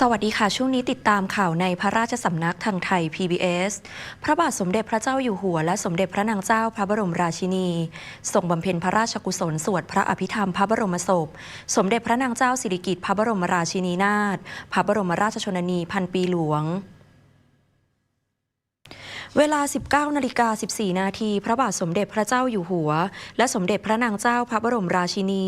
สวัสดีค่ะ ช่วงนี้ติดตามข่าวในพระราชสำนักทางไทย PBS พระบาทสมเด็จพระเจ้าอยู่หัว และสมเด็จพระนางเจ้าพระบรมราชินีทรงบำเพ็ญพระราชกุศลสวดพระอภิธรรมพระบรมศพ สมเด็จพระนางเจ้าสิริกิติ์พระบรมราชินีนาถพระบรมราชชนนีพันปีหลวง เวลา 19นาฬิกา14 นาทีพระบาทสมเด็จพระเจ้าอยู่หัว และสมเด็จพระนางเจ้าพระบรมราชินี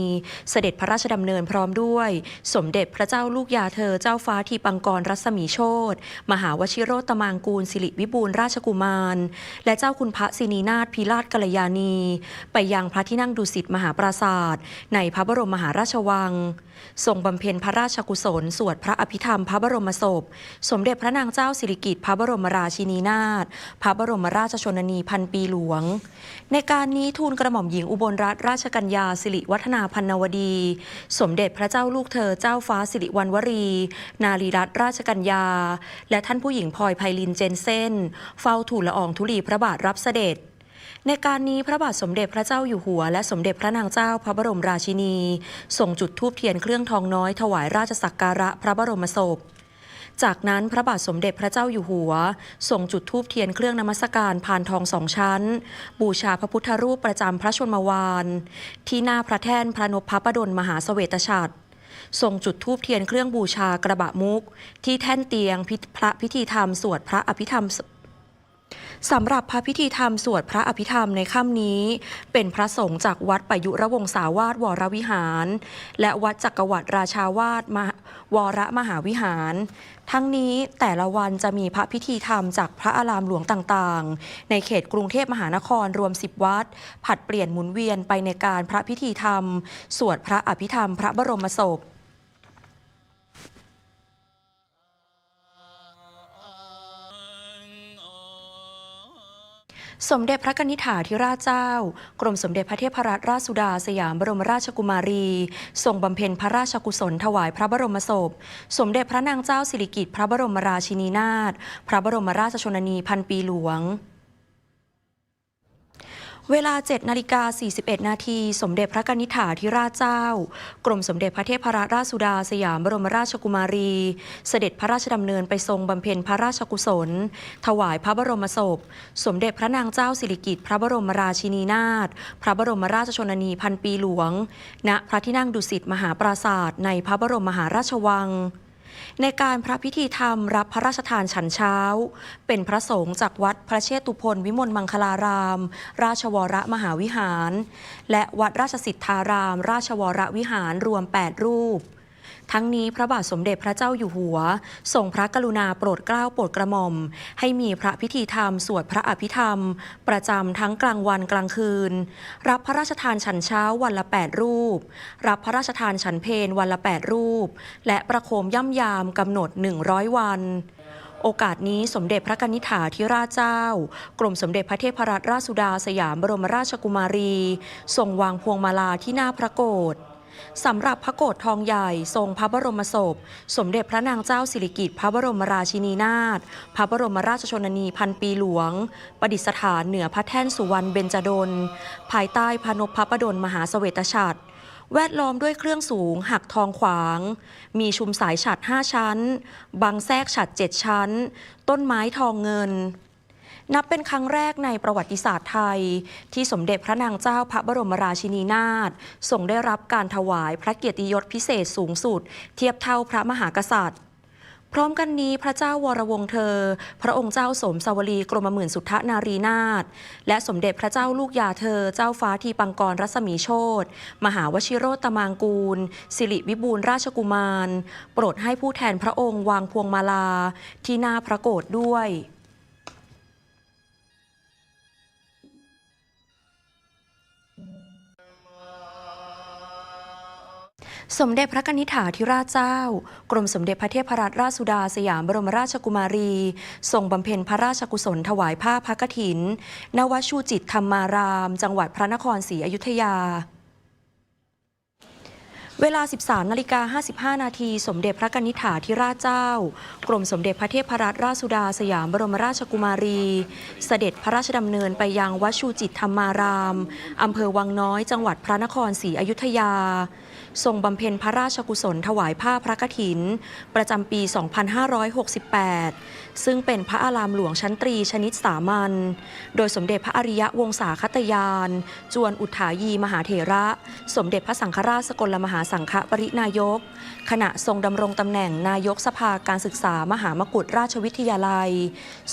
เสด็จพระราชดำเนินพร้อมด้วย สมเด็จพระเจ้าลูกยาเธอเจ้าฟ้าทีปังกรรัศมีโชตมหาวชิโรตมางกูลสิริวิบูลราชกุมาร และเจ้าคุณพระสินีนาถพิราชกัลยาณี ไปยังพระที่นั่งดุสิตมหาปราศาสตร์ในพระบรมมหาราชวังทรงบำเพ็ญพระราชกุศล สวดพระอภิธรรมพระบรมศพ สมเด็จพระนางเจ้าสิริกิติ์พระบรมราชินีนาถพระบรมราชชนนีพันปีหลวง ในการนี้ทูลกระหม่อมหญิงอุบลรัตนราชกัญญาสิริวัฒนาพันนวดี สมเด็จพระเจ้าลูกเธอเจ้าฟ้าสิริวัณวรี นารีรัตนราชกัญญา และท่านผู้หญิงพลอยไพลินเจนเซนเฝ้าทูลละอองธุลีพระบาทรับเสด็จในการนี้พระบาทสมเด็จพระเจ้าอยู่หัว และสมเด็จพระนางเจ้าพระบรมราชินี ส่งจุดธูปเทียนเครื่องทองน้อยถวายราชสักการะพระบรมศพ จากนั้นพระบาทสมเด็จพระเจ้าอยู่หัวส่งจุดธูปเทียนเครื่องนมัสการพานทองสองชั้น บูชาพระพุทธรูปประจำพระชนมวาน ที่หน้าพระแท่นพระนพประดลมหาเสวตฉัตรทรงจุดธูปเทียนเครื่องบูชากระบะมุก ที่แท่นเตียงพพระพิธีธรรมสวดพระอภิธรรมสำหรับพระพิธีธรรมสวดพระอภิธรรมในค่ำนี้ เป็นพระสงฆ์จากวัดปยุระวงศาวาสวรวิหาร และวัดจักรวรรดิราชาวาสมา วรมหาวิหาร ทั้งนี้แต่ละวันจะมีพระพิธีธรรมจากพระอารามหลวงต่างๆ ในเขตกรุงเทพมหานครรวม 10 วัด ผัดเปลี่ยนหมุนเวียนไปในการพระพิธีธรรม สวดพระอภิธรรม พระบรมศพ สมเด็จพระกนิษฐาธิราชเจ้า กรมสมเด็จพระเทพรัตนราชสุดาสยามบรมราชกุมารี ทรงบำเพ็ญพระราชกุศลถวายพระบรมศพ สมเด็จพระนางเจ้าสิริกิติ์พระบรมราชินีนาถ พระบรมราชชนนีพันปีหลวง เวลา 7 นาฬิกา 41 นาที สมเด็จพระกนิษฐาธิราชเจ้า กรมสมเด็จพระเทพรัตนราชสุดาสยามบรมราชกุมารี เสด็จพระราชดำเนินไปทรงบำเพ็ญพระราชกุศล ถวายพระบรมศพ สมเด็จพระนางเจ้าสิริกิติ์พระบรมราชินีนาถ พระบรมราชชนนีพันปีหลวง ณ พระที่นั่งดุสิตมหาปราศาสตร์ในพระบรมมหาราชวัง ในการพระพิธีธรรมรับพระราชทานฉันเช้า เป็นพระสงฆ์จากวัดพระเชตุพนวิมลมังคลาราม ราชวรมหาวิหาร และวัดราชสิทธาราม ราชวรวิหารรวม 8 รูป ทั้งนี้พระบาทสมเด็จพระเจ้าอยู่หัวทรงพระกรุณาโปรดเกล้าโปรดกระหม่อม ให้มีพระพิธีธรรม สวดพระอภิธรรม ประจำทั้งกลางวันกลางคืน รับพระราชทานฉันเช้าวันละ 8 รูป รับพระราชทานฉันเพลวันละ 8 รูป และประโคมย่ำยามกำหนด 100 วันโอกาสนี้สมเด็จพระกนิษฐาธิราชเจ้า กรมสมเด็จพระเทพรัตนราชสุดาสยามบรมราชกุมารี ทรงวางพวงมาลาที่หน้าพระโกศ สำหรับพระโกศทองใหญ่ทรงพระบรมศพ สมเด็จพระนางเจ้าสิริกิติ์พระบรมราชินีนาถพระบรมราชชนนีพันปีหลวง ประดิษฐานเหนือพระแท่นสุวรรณเบญจดล ภายใต้พระนพพระประดลมหาเสวตฉัตรแวดล้อมด้วยเครื่องสูงหักทองขวาง มีชุมสายฉัด5ชั้นบังแทรกฉัด7ชั้น ต้นไม้ทองเงิน นับเป็นครั้งแรกในประวัติศาสตร์ไทย ที่สมเด็จพระนางเจ้าพระบรมราชินีนาถทรงได้รับการถวายพระเกียรติยศพิเศษสูงสุด เทียบเท่าพระมหากษัตริย์พร้อมกันนี้พระเจ้าวรวงเธอ พระองค์เจ้าสมสวลีกรมหมื่นสุทธนารีนาถและสมเด็จพระเจ้าลูกยาเธอ เจ้าฟ้าทีปังกรรัศมีโชตมหาวชิโรตมางกูล สิริวิบูลราชกุมาร โปรดให้ผู้แทนพระองค์วางพวงมาลา ที่หน้าพระโกศด้วย สมเด็จพระกนิษฐาธิราชเจ้า กรมสมเด็จพระเทพรัตนราชสุดาสยามบรมราชกุมารี ทรงบำเพ็ญพระราชกุศลถวายผ้าพระกฐิน นวชูจิตธรรมาราม จังหวัดพระนครศรีอยุธยาเวลา 13 นาฬิกา 55 นาที สมเด็จพระกนิษฐาธิราชเจ้า กรมสมเด็จพระเทพรัตนราชสุดาสยามบรมราชกุมารี เสด็จพระราชดำเนินไปยังวัดชูจิตธรรมาราม อำเภอวังน้อย จังหวัดพระนครศรีอยุธยา ทรงบำเพ็ญพระราชกุศลถวายผ้าพระกฐิน ประจำปี 2568 ซึ่งเป็นพระอารามหลวงชั้นตรีชนิดสามัญ โดยสมเด็จพระอริยวงศาคตยาน จวนอุทายีมหาเถระ สมเด็จพระสังฆราชสกลมหาสังฆปรินายก ขณะทรงดำรงตำแหน่งนายกสภาการศึกษามหามกุฏราชวิทยาลัย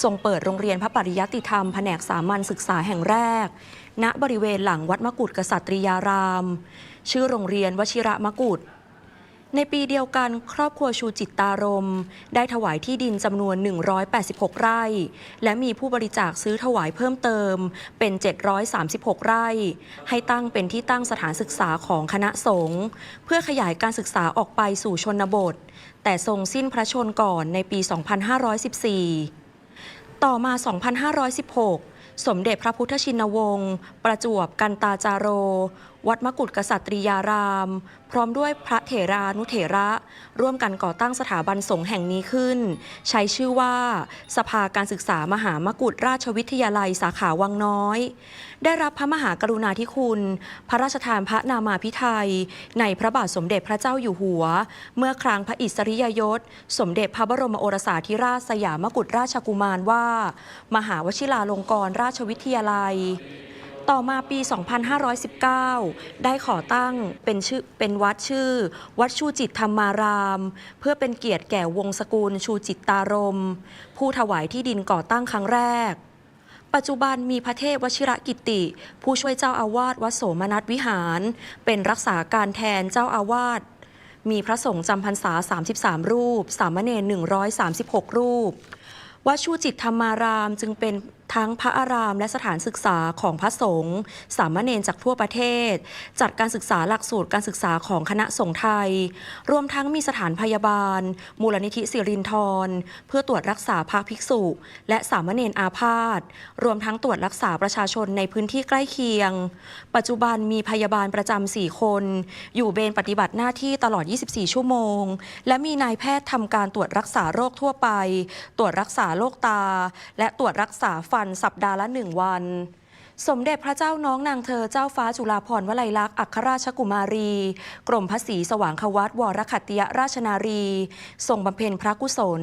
ทรงเปิดโรงเรียนพระปริยัติธรรมแผนกสามัญศึกษาแห่งแรก ณ บริเวณหลังวัดมกุฏกษัตริยาราม ชื่อโรงเรียนวชิระมกุฏในปีเดียวกันครอบครัวชูจิตตารม ได้ถวายที่ดินจำนวน 186 ไร่ และมีผู้บริจาคซื้อถวายเพิ่มเติมเป็น 736 ไร่ ให้ตั้งเป็นที่ตั้งสถานศึกษาของคณะสงฆ์เพื่อขยายการศึกษาออกไปสู่ชนบท แต่ทรงสิ้นพระชนก่อนในปี 2514 ต่อมา 2516 สมเด็จพระพุทธชินวงศ์ประจวบกันตาจาโร วัดมกุฏกษัตริยาราม พร้อมด้วยพระเถรานุเถระ ร่วมกันก่อตั้งสถาบันสงฆ์แห่งนี้ขึ้น ใช้ชื่อว่า สภาการศึกษามหามกุฏราชวิทยาลัยสาขาวังน้อย ได้รับพระมหากรุณาธิคุณ พระราชทานพระนามาพิไทย ในพระบาทสมเด็จพระเจ้าอยู่หัว เมื่อครั้งพระอิสริยยศ สมเด็จพระบรมโอรสาธิราชสยามกุฎราชกุมารว่า มหาวชิราลงกรณราชวิทยาลัย ต่อมาปี 2519 ได้ขอตั้งเป็นชื่อเป็นวัดชื่อ วัดชูจิตธรรมาราม เพื่อเป็นเกียรติแก่วงศกุลชูจิตตารม ผู้ถวายที่ดินก่อตั้งครั้งแรก ปัจจุบันมีพระเทพวชิระกิติ ผู้ช่วยเจ้าอาวาสวัดโสมนัสวิหาร เป็นรักษาการแทนเจ้าอาวาสมีพระสงฆ์จำพรรษา 33 รูป สามเณร136 รูปวัดชูจิตธรรมารามจึงเป็น ทั้งพระอารามและสถานศึกษาของพระสงฆ์สามเณรจากทั่วประเทศ จัดการศึกษาหลักสูตรการศึกษาของคณะสงฆ์ไทย รวมทั้งมีสถานพยาบาล มูลนิธิสิรินทรเพื่อตรวจรักษาพระภิกษุ และสามเณรอาพาธรวมทั้งตรวจรักษาประชาชนในพื้นที่ใกล้เคียง ปัจจุบันมีพยาบาลประจำ4คน อยู่เบนปฏิบัติหน้าที่ตลอด 24 ชั่วโมง และมีนายแพทย์ทำการตรวจรักษาโรคทั่วไป ตรวจรักษาโรคตา และตรวจรักษาฟันสัปดาห์ละหนึ่งวัน สมเด็จพระเจ้าน้องนางเธอเจ้าฟ้าจุฬาภรณ์วลัยลักษณ์อัครราชกุมารี กรมพระศรีสว่างควัตวรคัตติยราชนารี ทรงบำเพ็ญพระกุศล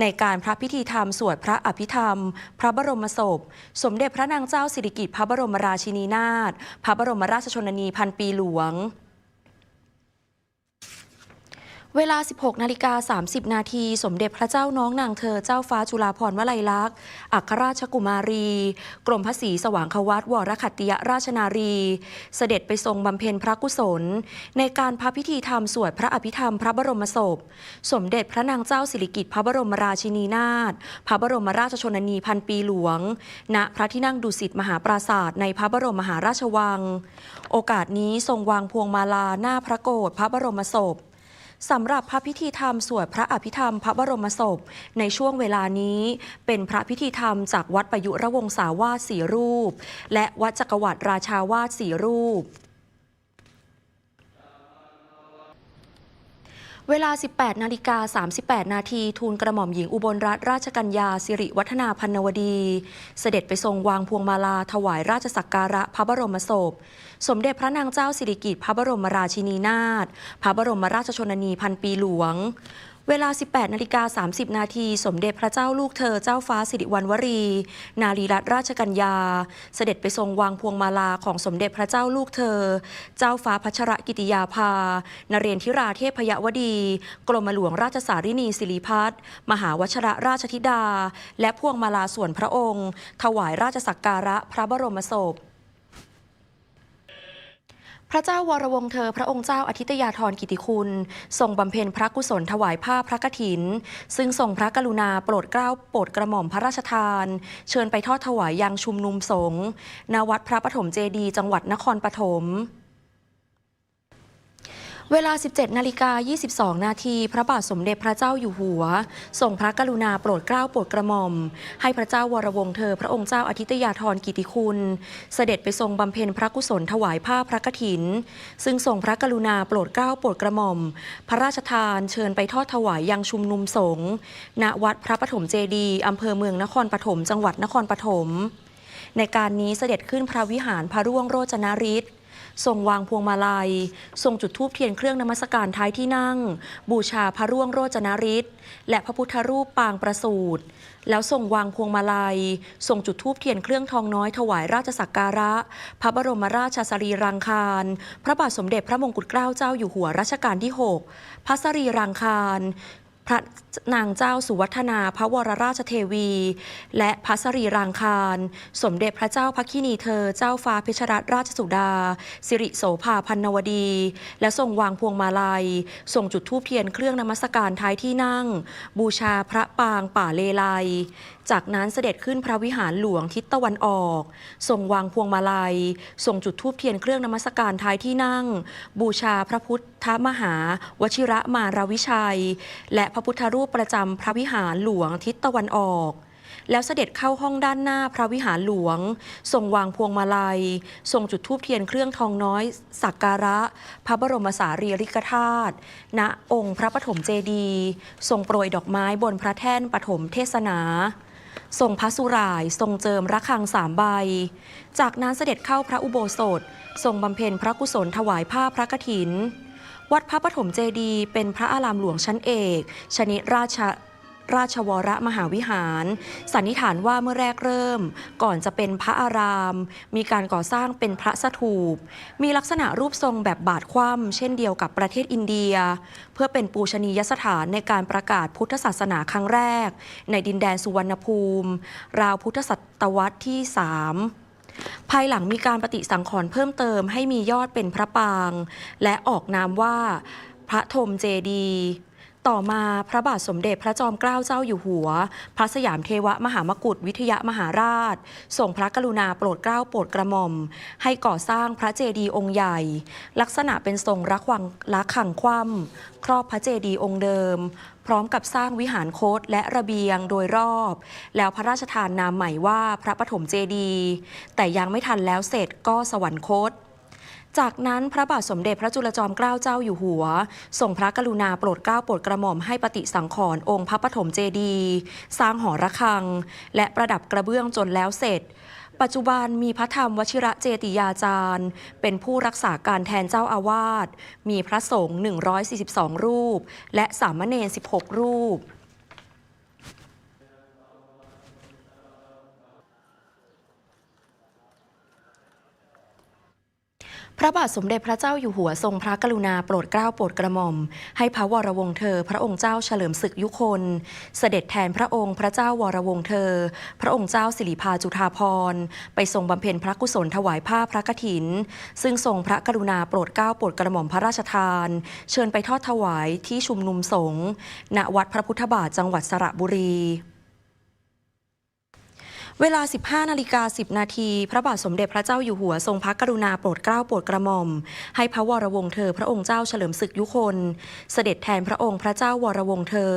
ในการพระพิธีธรรมสวดพระอภิธรรม พระบรมศพ สมเด็จพระนางเจ้าสิริกิติ์พระบรมราชินีนาถพระบรมราชชนนีพันปีหลวง เวลา 16 นาฬิกา 30 นาที สมเด็จพระเจ้าน้องนางเธอเจ้าฟ้าจุฬาภรณ์วลัยลักษณ์ อัครราชกุมารี กรมพระศรีสว่างควัตวรคัตติยราชนารี เสด็จไปทรงบำเพ็ญพระกุศล ในการพระพิธีธรรมสวดพระอภิธรรมพระบรมศพ สมเด็จพระนางเจ้าสิริกิติ์พระบรมราชินีนาถ พระบรมราชชนนีพันปีหลวง ณ พระที่นั่งดุสิตมหาปราศาสตร์ในพระบรมมหาราชวัง โอกาสนี้ทรงวางพวงมาลาหน้าพระโกศพระบรมศพ สำหรับพระพิธีธรรมสวดพระอภิธรรมพระบรมศพ ในช่วงเวลานี้ เป็นพระพิธีธรรมจากวัดประยุรวงศาวาสสีรูป และวัดจักรวรรดิราชาวาสสีรูป เวลา 18 นาฬิกา 38 นาทีทูลกระหม่อมหญิงอุบลรัตนราชกัญญาสิริวัฒนาพันนวดี เสด็จไปทรงวางพวงมาลาถวายราชสักการะพระบรมศพ สมเด็จพระนางเจ้าสิริกิติ์พระบรมราชินีนาถพระบรมราชชนนีพันปีหลวง เวลา 18นาฬิกา30 นาที สมเด็จพระเจ้าลูกเธอเจ้าฟ้าสิริวัณวรี นารีรัตนราชกัญญา เสด็จไปทรงวางพวงมาลาของสมเด็จพระเจ้าลูกเธอ เจ้าฟ้าพัชรกิติยาภา นเรนทิราเทพยวดี กรมหลวงราชสารินีสิริพัฒมหาวชระราชธิดา และพวงมาลาส่วนพระองค์ ถวายราชสักการะพระบรมศพ พระเจ้าวรวงเธอพระองค์เจ้าอาทิตยาธรกิติคุณ ทรงบำเพ็ญพระกุศลถวายผ้าพระกฐิน ซึ่งทรงพระกรุณาโปรดเกล้าโปรดกระหม่อมพระราชทาน เชิญไปทอดถวายยังชุมนุมสงฆ์ณวัดพระปฐมเจดี จังหวัดนครปฐม เวลา 17 นาฬิกา 22 นาที พระบาทสมเด็จพระเจ้าอยู่หัว ทรงพระกรุณาโปรดเกล้าโปรดกระหม่อม ให้พระเจ้าวรวงเธอพระองค์เจ้าอาทิตยาธรกิติคุณ เสด็จไปทรงบำเพ็ญพระกุศลถวายผ้าพระกฐิน ซึ่งทรงพระกรุณาโปรดเกล้าโปรดกระหม่อม พระราชทานเชิญไปทอดถวายยังชุมนุมสงฆ์ ณ วัดพระปฐมเจดีย์อำเภอเมืองนครปฐม จังหวัดนครปฐม ในการนี้เสด็จขึ้นพระวิหารพระร่วงโรจนฤทธิ์ ทรงวางพวงมาลัย ทรงจุดธูปเทียนเครื่องนมัสการท้ายที่นั่ง บูชาพระร่วงโรจนฤทธิ์และพระพุทธรูปปางประสูตรแล้วทรงวางพวงมาลัย ทรงจุดธูปเทียนเครื่องทองน้อยถวายราชสักการะ พระบรมราชสรีรังคาร พระบาทสมเด็จพระมงกุฎเกล้าเจ้าอยู่หัวรัชกาลที่ 6 พระสรีรังคาร พระนางเจ้าสุวัฒนาพระวรราชเทวี และพระสรีรางคาร สมเด็จพระเจ้าพักคินีเธอ เจ้าฟ้าเพชรัตราชสุดา สิริโสภาพันนวดี และทรงวางพวงมาลัยส่งจุดธูปเทียนเครื่องนมัสการท้ายที่นั่ง บูชาพระปางป่าเลไลจากนั้นเสด็จขึ้นพระวิหารหลวงทิศตะวันออกทรงวางพวงมาลัยทรงจุดธูปเทียนเครื่องนมัสการท้ายที่นั่ง บูชาพระพุทธมหาวชิระมารวิชัย และพระพุทธรูปประจำพระวิหารหลวงทิศตะวันออกแล้วเสด็จเข้าห้องด้านหน้าพระวิหารหลวงทรงวางพวงมาลัยทรงจุดธูปเทียนเครื่องทองน้อยสักการะ พระบรมสารีริกธาตุณองค์พระปฐมเจดีย์ทรงโปรยดอกไม้บนพระแท่นปฐมเทศนา ทรงพระสุราย ทรงเจิมระฆังสามใบ จากนั้นเสด็จเข้าพระอุโบสถ ทรงบำเพ็ญพระกุศลถวายผ้าพระกฐิน วัดพระปฐมเจดีย์เป็นพระอารามหลวงชั้นเอก ชนิดราช ราชวรมหาวิหาร สันนิษฐานว่าเมื่อแรกเริ่ม ก่อนจะเป็นพระอาราม มีการก่อสร้างเป็นพระสถูป มีลักษณะรูปทรงแบบบาทคว่ำเช่นเดียวกับประเทศอินเดีย เพื่อเป็นปูชนียสถานในการประกาศพุทธศาสนาครั้งแรก ในดินแดนสุวรรณภูมิ ราวพุทธศตวรรษที่ 3ภายหลังมีการปฏิสังขรณ์เพิ่มเติมให้มียอดเป็นพระปาง และออกนามว่า พระธมเจดีย์ ต่อมาพระบาทสมเด็จพระจอมเกล้าเจ้าอยู่หัว พระสยามเทวมหามกุฏวิทยามหาราชทรงพระกรุณาโปรดเกล้าโปรดกระหม่อม ให้ก่อสร้างพระเจดีย์องค์ใหญ่ ลักษณะเป็นทรงรักวังรักขังคว่ำครอบพระเจดีย์องค์เดิม พร้อมกับสร้างวิหารโคตและระเบียงโดยรอบ แล้วพระราชทานนามใหม่ว่าพระปฐมเจดีย์แต่ยังไม่ทันแล้วเสร็จก็สวรรคต จากนั้นพระบาทสมเด็จพระจุลจอมเกล้าเจ้าอยู่หัวทรงพระกรุณาโปรดเกล้าโปรดกระหม่อมให้ปฏิสังขรณ์องค์พระปฐมเจดีย์สร้างหอระฆัง และประดับกระเบื้องจนแล้วเสร็จปัจจุบันมีพระธรรมวชิระเจติยาจารย์ เป็นผู้รักษาการแทนเจ้าอาวาส มีพระสงฆ์ 142 รูป และสามเณร 16 รูป ระบาทสมเด็จพระเจ้าอยู่หัวทรงพระกรุณาโปรดเกล้าโปรดกระหม่อม ให้พระวรวงศ์เธอ พระองค์เจ้าเฉลิมศึกยุคน เสด็จแทนพระองค์พระเจ้าวรวงศ์เธอ พระองค์เจ้าสิริพาจุฑาภรณ์ไปทรงบำเพ็ญพระกุศลถวายผ้าพระกฐิน ซึ่งทรงพระกรุณาโปรดเกล้าโปรดกระหม่อมพระราชทาน เชิญไปทอดถวายที่ชุมนุมสงฆ์ณวัดพระพุทธบาทจังหวัดสระบุรี เวลา 15 นาฬิกา 10 นาที พระบาทสมเด็จพระเจ้าอยู่หัวทรงพระกรุณาโปรดเกล้าโปรดกระหม่อม ให้พระวรวงศ์เธอพระองค์เจ้าเฉลิมศึกยุคน เสด็จแทนพระองค์พระเจ้าวรวงศ์เธอ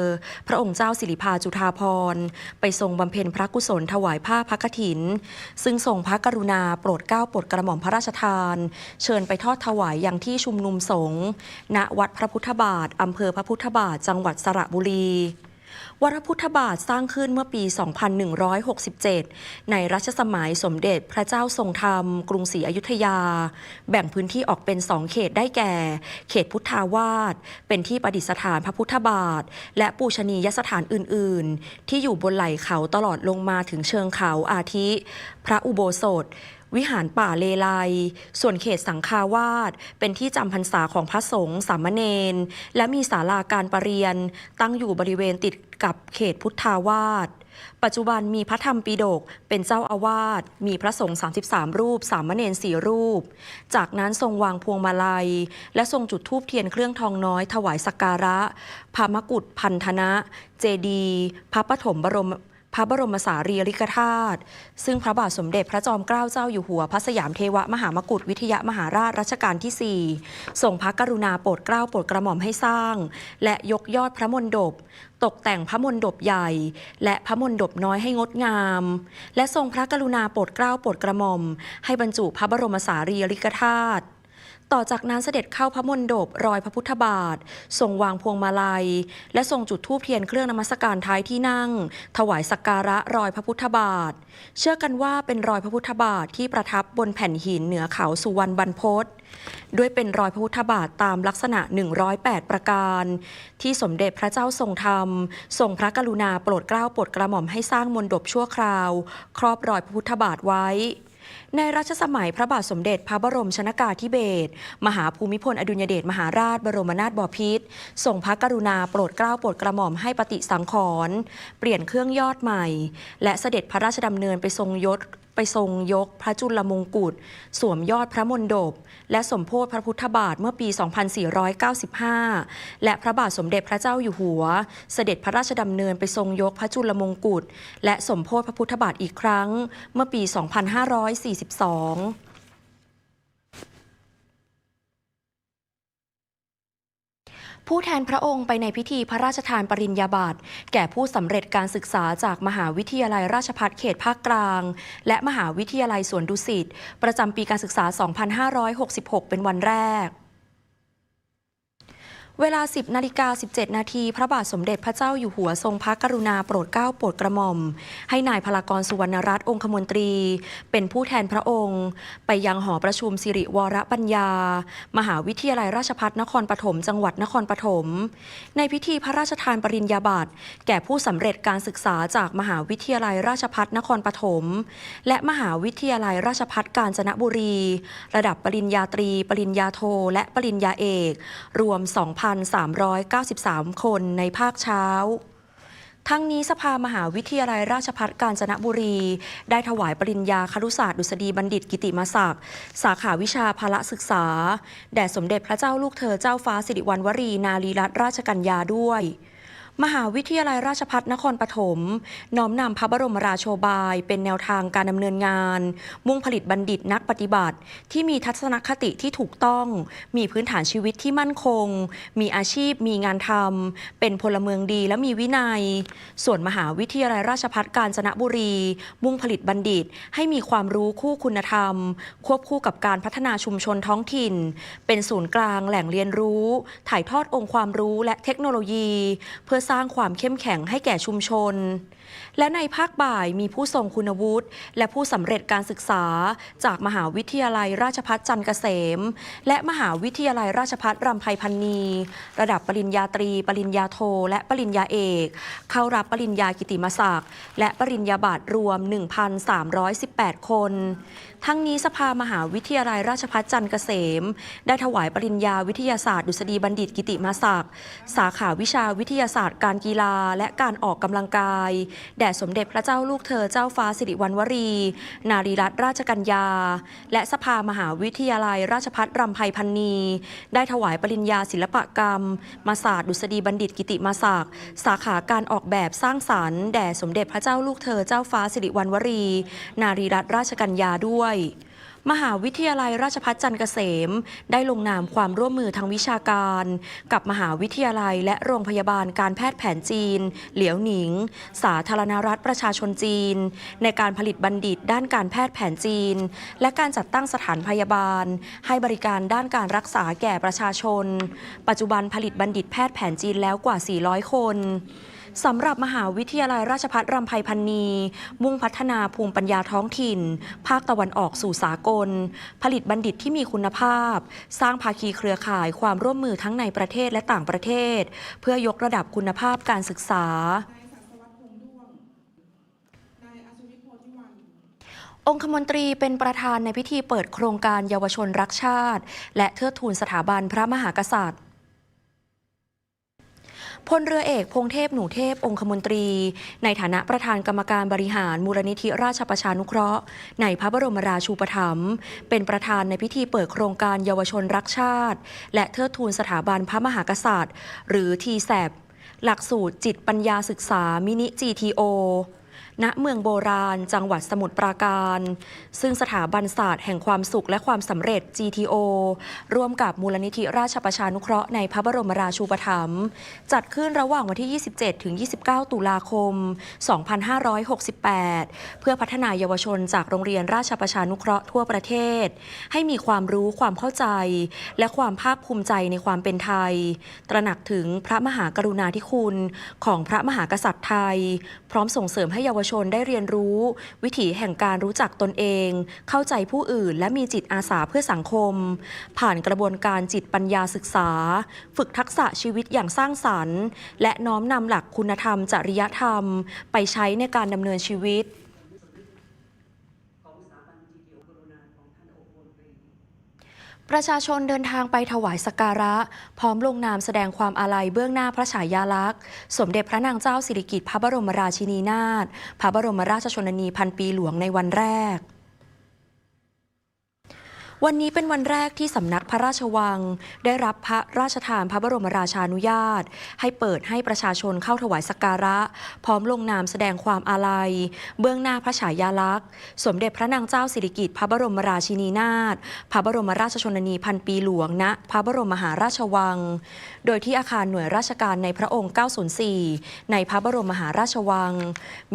พระองค์เจ้าสิริพาจุฑาภรณ์ ไปทรงบำเพ็ญพระกุศลถวายผ้าพระกฐิน ซึ่งทรงพระกรุณาโปรดเกล้าโปรดกระหม่อมพระราชทาน เชิญไปทอดถวายยังที่ชุมนุมสงฆ์ณวัดพระพุทธบาทอำเภอพระพุทธบาทจังหวัดสระบุรี วัดพระพุทธบาทสร้างขึ้นเมื่อปี 2167 ในรัชสมัยสมเด็จพระเจ้าทรงธรรม กรุงศรีอยุธยา แบ่งพื้นที่ออกเป็นสองเขตได้แก่ เขตพุทธาวาสเป็นที่ประดิษฐานพระพุทธบาท และปูชนียสถานอื่น ๆ ที่อยู่บนไหล่เขาตลอดลงมาถึงเชิงเขาอาทิ พระอุโบสถ วิหารป่าเลไลส่วนเขตสังฆาวาสเป็นที่จำพรรษาของพระสงฆ์สามเณรและมีศาลาการประเรียน ตั้งอยู่บริเวณติดกับเขตพุทธาวาสปัจจุบันมีพระธรรมปีฎกเป็นเจ้าอาวาส มีพระสงฆ์ 33 รูป สามเณรสี่รูป จากนั้นทรงวางพวงมาลัย และทรงจุดธูปเทียนเครื่องทองน้อยถวายสักการะ พระมกุฏพันธนะ เจดี พระปฐมบรม พระบรมสารีริกธาตุซึ่งพระบาทสมเด็จพระจอมเกล้าเจ้าอยู่หัว พระสยามเทวมหามกุฏวิทยามหาราชรัชกาลที่4ส่งพระกรุณาโปรดเกล้าโปรดกระหม่อมให้สร้าง และยกยอดพระมณฑปตกแต่งพระมณฑปใหญ่ และพระมณฑปน้อยให้งดงาม และทรงพระกรุณาโปรดเกล้าโปรดกระหม่อม ให้บรรจุพระบรมสารีริกธาตุ ต่อจากนั้นเสด็จเข้าพระมณฑปรอยพระพุทธบาท ทรงวางพวงมาลัย และทรงจุดธูปเทียนเครื่องนมัสการท้ายที่นั่ง ถวายสักการะรอยพระพุทธบาท เชื่อกันว่าเป็นรอยพระพุทธบาทที่ประทับบนแผ่นหินเหนือเขาสุวรรณบรรพตด้วยเป็นรอยพระพุทธบาทตามลักษณะ 108 ประการ ที่สมเด็จพระเจ้าทรงธรรม ทรงพระกรุณาโปรดเกล้าโปรดกระหม่อมให้สร้างมณฑปชั่วคราว ครอบรอยพระพุทธบาทไว้ ในรัชสมัยพระบาทสมเด็จพระบรมชนากาธิเบศรมหาภูมิพลอดุญเดชมหาราชบรมนาถบพิตรทรงพระกรุณาโปรดเกล้าโปรดกระหม่อมให้ปฏิสังขรณ์เปลี่ยนเครื่องยอดใหม่ และเสด็จพระราชดำเนินไปทรงยศ ไปทรงยกพระจุลมงกุฎสวมยอดพระมนดบ และสมโพธิพระพุทธบาทเมื่อปี 2495 และพระบาทสมเด็จพระเจ้าอยู่หัว เสด็จพระราชดำเนินไปทรงยกพระจุลมงกุฎและสมโพธิพระพุทธบาทอีกครั้ง เมื่อปี 2542 ผู้แทนพระองค์ไปในพิธีพระราชทานปริญญาบัตรแก่ผู้สำเร็จการศึกษาจากมหาวิทยาลัยราชภัฏเขตภาคกลาง และมหาวิทยาลัยสวนดุสิตประจำปีการศึกษา 2566 เป็นวันแรก เวลา 10นาฬิกา17 นาที พระบาทสมเด็จพระเจ้าอยู่หัวทรงพระกรุณาโปรดเกล้าโปรดกระหม่อม ให้นายพลากรสุวรรณรัตน์องคมนตรี เป็นผู้แทนพระองค์ ไปยังหอประชุมสิริวรปัญญา มหาวิทยาลัยราชภัฏนครปฐมจังหวัดนครปฐม ในพิธีพระราชทานปริญญาบัตรแก่ผู้สำเร็จการศึกษาจากมหาวิทยาลัยราชภัฏนครปฐม และมหาวิทยาลัยราชภัฏกาญจนบุรี ระดับปริญญาตรี ปริญญาโท และปริญญาเอก รวม1,393 คนในภาคเช้าทั้งนี้สภามหาวิทยาลัยราชภัฏกาญจนบุรี ได้ถวายปริญญาครุศาสตร์ดุษฎีบัณฑิตกิติมศักดิ์สาขาวิชาพละศึกษา แด่สมเด็จพระเจ้าลูกเธอเจ้าฟ้าสิริวัณวรีนารีรัตนราชกัญญาด้วย มหาวิทยาลัยราชภัฏนครปฐมน้อมนำพระบรมราโชบาย เป็นแนวทางการดำเนินงาน มุ่งผลิตบัณฑิตนักปฏิบัติ ที่มีทัศนคติที่ถูกต้อง มีพื้นฐานชีวิตที่มั่นคง มีอาชีพ มีงานทำเป็นพลเมืองดีและมีวินัย ส่วนมหาวิทยาลัยราชภัฏกาญจนบุรี มุ่งผลิตบัณฑิต ให้มีความรู้คู่คุณธรรม ควบคู่กับการพัฒนาชุมชนท้องถิ่น เป็นศูนย์กลางแหล่งเรียนรู้ ถ่ายทอดองค์ความรู้และเทคโนโลยี เพื่อสร้างความเข้มแข็งให้แก่ชุมชนและในภาคบ่ายมีผู้ทรงคุณวุฒิและผู้สำเร็จการศึกษา จากมหาวิทยาลัยราชภัฏจันเกษม และมหาวิทยาลัยราชภัฏรำไพพันนี ระดับปริญญาตรี ปริญญาโท และปริญญาเอก เข้ารับปริญญากิติมศักดิ์และปริญญาบัตรรวม 1,318 คน ทั้งนี้สภามหาวิทยาลัยราชภัฏจันเกษม ได้ถวายปริญญาวิทยาศาสตร์ดุษฎีบัณฑิตกิติมศักดิ์สาขาวิชาวิทยาศาสตร์การกีฬาและการออกกำลังกายแด่สมเด็จพระเจ้าลูกเธอเจ้าฟ้าสิริวัณวรี นารีรัตนราชกัญญา และสภามหาวิทยาลัยราชพัฒรำไพพันนี ได้ถวายปริญญาศิลปกรรม มาศาสตร์ดุษฎีบัณฑิตกิติมาศักสาขาการออกแบบสร้างสรรค์ แด่สมเด็จพระเจ้าลูกเธอเจ้าฟ้าสิริวัณวรี นารีรัตนราชกัญญาด้วย มหาวิทยาลัยราชภัฏจันทร์เกษม ได้ลงนามความร่วมมือทางวิชาการ กับมหาวิทยาลัยและโรงพยาบาลการแพทย์แผนจีน เหลียวหนิง สาธารณรัฐประชาชนจีน ในการผลิตบัณฑิตด้านการแพทย์แผนจีน และการจัดตั้งสถานพยาบาล ให้บริการด้านการรักษาแก่ประชาชน ปัจจุบันผลิตบัณฑิตแพทย์แผนจีนแล้วกว่า 400 คน สำหรับมหาวิทยาลัยราชภัฏรำไพพันนี มุ่งพัฒนาภูมิปัญญาท้องถิ่น ภาคตะวันออกสู่สากล ผลิตบัณฑิตที่มีคุณภาพ สร้างภาคีเครือข่ายความร่วมมือทั้งในประเทศและต่างประเทศ เพื่อยกระดับคุณภาพการศึกษาองคมนตรีเป็นประธานในพิธีเปิดโครงการเยาวชนรักชาติ และเทิดทูนสถาบันพระมหากษัตริย์ พลเรือเอกพงเทพหนูเทพองคมนตรี ในฐานะประธานกรรมการบริหารมูลนิธิราชประชานุเคราะห์ ในพระบรมราชูปถัมภ์เป็นประธานในพิธีเปิดโครงการเยาวชนรักชาติ และเทิดทูนสถาบันพระมหากษัตริย์ หรือทีแสบหลักสูตรจิตปัญญาศึกษามินิ GTO ณเมืองโบราณ จังหวัดสมุทรปราการ ซึ่งสถาบันศาสตร์แห่งความสุขและความสำเร็จ GTO ร่วมกับมูลนิธิราชประชานุเคราะห์ในพระบรมราชูปถัมภ์จัดขึ้นระหว่างวันที่ 27 ถึง 29 ตุลาคม 2568 เพื่อพัฒนายาวชนจากโรงเรียนราชประชานุเคราะห์ทั่วประเทศ ให้มีความรู้ความเข้าใจ และความภาคภูมิใจในความเป็นไทย ตระหนักถึงพระมหากรุณาธิคุณ ของพระมหากษัตริย์ไทย พร้อมส่งเสริมให้เยาวชนได้เรียนรู้ วิถีแห่งการรู้จักตนเอง เข้าใจผู้อื่น และมีจิตอาสาเพื่อสังคม ผ่านกระบวนการจิตปัญญาศึกษา ฝึกทักษะชีวิตอย่างสร้างสรรค์ และน้อมนำหลักคุณธรรม จริยธรรม ไปใช้ในการดำเนินชีวิต ประชาชนเดินทางไปถวายสักการะ พร้อมลงนามแสดงความอาลัยเบื้องหน้าพระฉายาลักษณ์ สมเด็จพระนางเจ้าสิริกิติ์พระบรมราชินีนาถพระบรมราชชนนีพันปีหลวงในวันแรก วันนี้เป็นวันแรกที่สำนักพระราชวัง ได้รับพระราชทานพระบรมราชานุญาต ให้เปิดให้ประชาชนเข้าถวายสักการะ พร้อมลงนามแสดงความอาลัย เบื้องหน้าพระฉายาลักษณ์ สมเด็จพระนางเจ้าสิริกิติ์พระบรมราชินีนาถพระบรมราชชนนีพันปีหลวงณพระบรมมหาราชวัง โดยที่อาคารหน่วยราชการในพระองค์ 904 ในพระบรมมหาราชวัง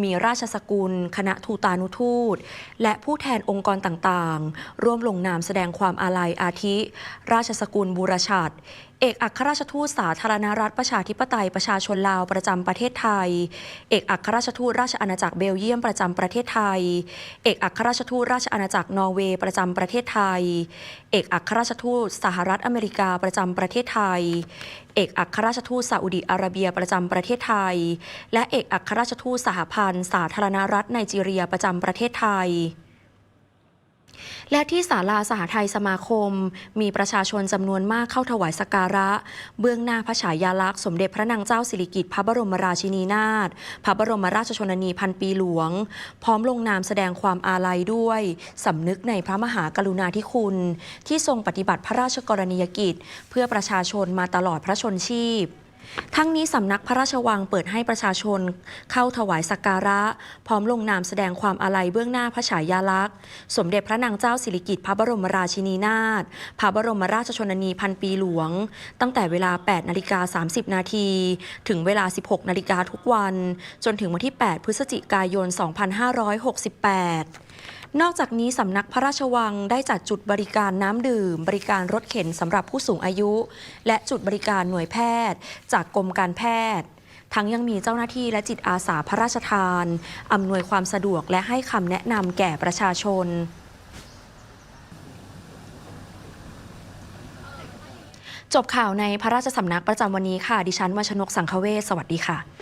มีราชสกุล คณะทูตานุทูต และผู้แทนองค์กรต่างๆ ร่วมลงนามแสดงงความอาลัยอาทิ ราชสกุลบูรชัดเอกอัครราชทูตสาธารณรัฐประชาธิปไตยประชาชนลาวประจำประเทศไทย เอกอัครราชทูตราชอาณาจักรเบลเยียมประจำประเทศไทย เอกอัครราชทูตราชอาณาจักรนอร์เวย์ประจำประเทศไทย เอกอัครราชทูตสหรัฐอเมริกาประจำประเทศไทย เอกอัครราชทูตซาอุดิอาระเบียประจำประเทศไทย และเอกอัครราชทูตสหพันธ์สาธารณรัฐไนจีเรียประจำประเทศไทย และที่ศาลาสหไทยสมาคม มีประชาชนจำนวนมากเข้าถวายสักการะ เบื้องหน้าพระฉายาลักษณ์สมเด็จพระนางเจ้าสิริกิติ์พระบรมราชินีนาถพระบรมราชชนนีพันปีหลวง พร้อมลงนามแสดงความอาลัยด้วยสำนึกในพระมหากรุณาธิคุณ ที่ทรงปฏิบัติพระราชกรณียกิจ เพื่อประชาชนมาตลอดพระชนชีพ ทั้งนี้สำนักพระราชวังเปิดให้ประชาชน เข้าถวายสักการะ พร้อมลงนามแสดงความอาลัยเบื้องหน้าพระฉายาลักษณ์ สมเด็จพระนางเจ้าสิริกิติ์พระบรมราชินีนาถพระบรมราชชนนีพันปีหลวง ตั้งแต่เวลา 8 นาฬิกา 30 นาที ถึงเวลา 16 นาฬิกาทุกวัน จนถึงวันที่ 8 พฤศจิกายน 2568 นอกจากนี้สำนักพระราชวังได้จัดจุดบริการน้ำดื่ม บริการรถเข็นสำหรับผู้สูงอายุ และจุดบริการหน่วยแพทย์ จากกรมการแพทย์ ทั้งยังมีเจ้าหน้าที่และจิตอาสาพระราชทาน อำนวยความสะดวกและให้คำแนะนำแก่ประชาชนจบข่าวในพระราชสำนักประจำวันนี้ค่ะ ดิฉันวชนกสังคเวศสวัสดีค่ะ